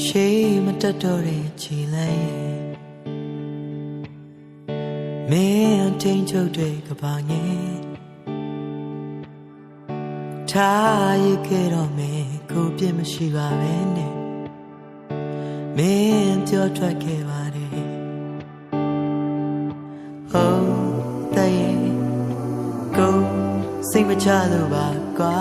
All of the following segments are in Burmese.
ရှေးမတက်တော့တဲ့ခြေလိုက်မင်းအထင်းချုပ်တွေကဘာငယ်ထားရခဲ့တော့မင်းကိုပြစ်မရှိပါပဲနဲ့မင်းပြောထွက်ခဲ့ပါတယ်ဟုတ်တဲ့ကိုစိတ်မချလို့ပါကွာ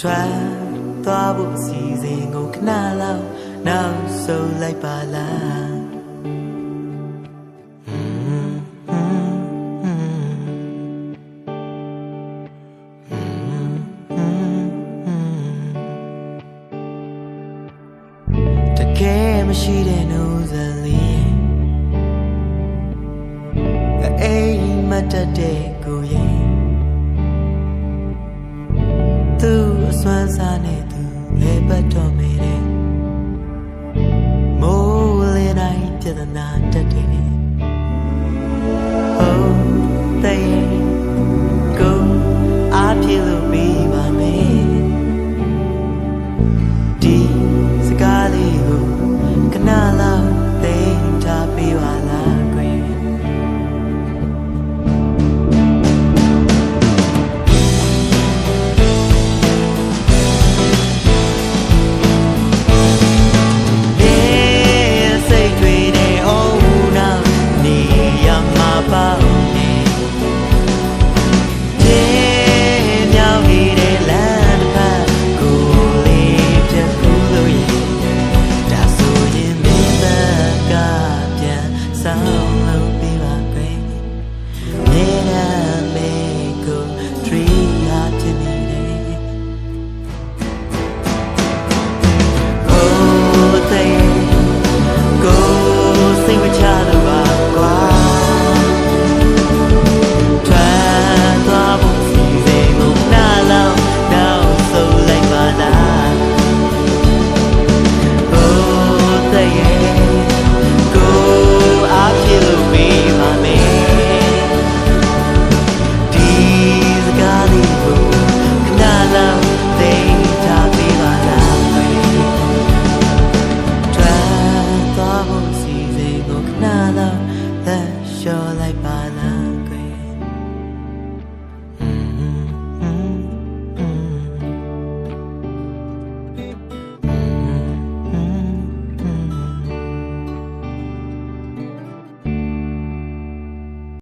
ထွက် သွားဖို့အစီအစဉ်ကိုခဏလောက်နောက်ဆုတ်လိုက်ပါလား Mm, mm, mm. Mm, mm, mm. တကယ်မရှိတဲ့နှုတ်ဆက်လေးအိမ်မတ်တက်တဲ့ကိုရင်သူအစွမ်းစားနေ သူလေ each.